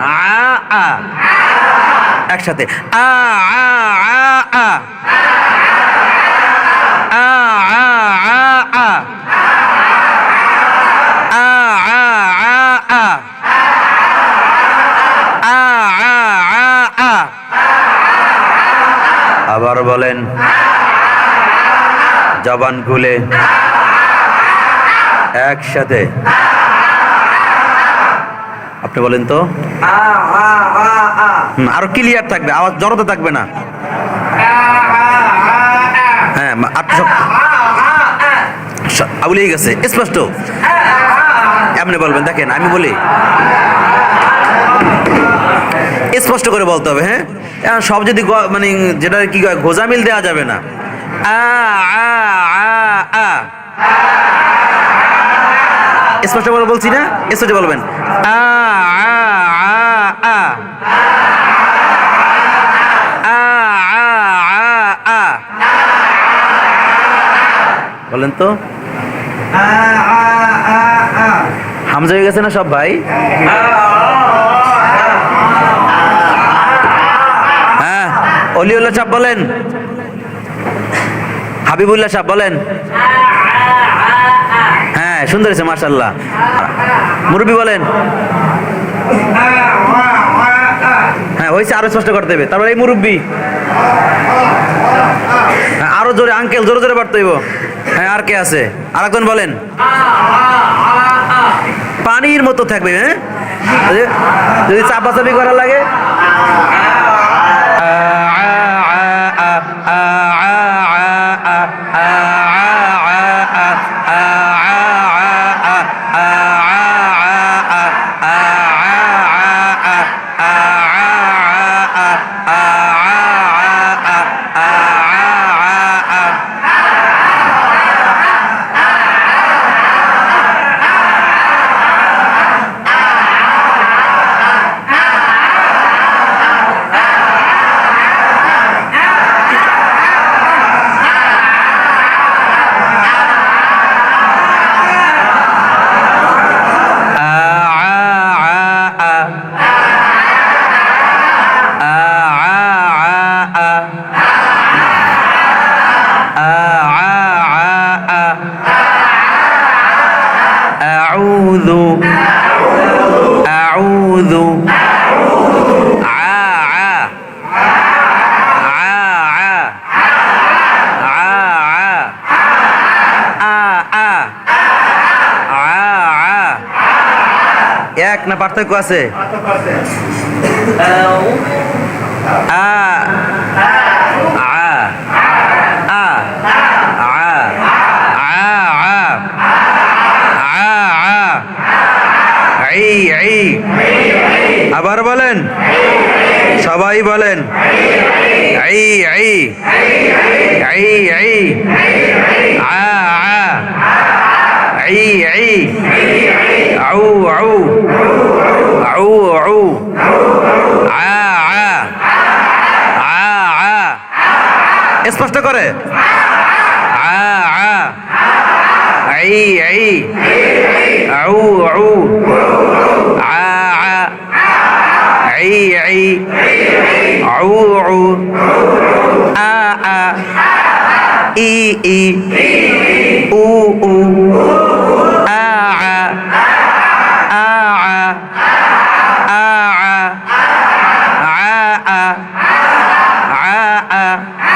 আ আ। একসাথে। আ আ আ আ। আবার বলেন জবান খুলে একসাথে। আপনি বলেন তো। আরও ক্লিয়ার থাকবে আওয়াজ জড়তে থাকবে না। হ্যাঁ আউলিয়ে গেছে স্পষ্ট। এমনি বলবেন দেখেন আমি বলি। স্পষ্ট করে বলতে হবে হ্যাঁ? এখন সব যদি মানে যেটা কি গোজামিল দেওয়া যাবে না। আ আ আ আ। স্পষ্ট বলে বলছি না? স্পষ্ট বলবেন। আ আ আ আ। বলেন তো। হামজা হয়ে গেছে না সব ভাই? হ্যাঁ অলিউল্লাহ সাহ বলেন। হাবিবুল্লাহ সাহ বলেন। সুন্দর হয়েছে মার্শাল্লাহ মুরব্বী বলেন। হ্যাঁ হয়েছে আরও স্পষ্ট করতে হবে তারপরে এই মুরব্বী। হ্যাঁ, আরও জোরে আঙ্কেল জোরে জোরে বাড়তে হ্যাঁ আর কে আছে? আর একজন বলেন। পানির মতো থাকবে হ্যাঁ? যদি- চাপাচাপি করা লাগে। أعوذ أعوذ عا عا عا عا عا عا এক না পার্থক্য আছে আ আ আবার বলেন। সবাই বলেন। আ আ। আ আ। আ আ। স্পষ্ট করে। আ আ। আই আই আউ আউ। ই ই উ উ আ আ আ আ আ আ আ আ আ আ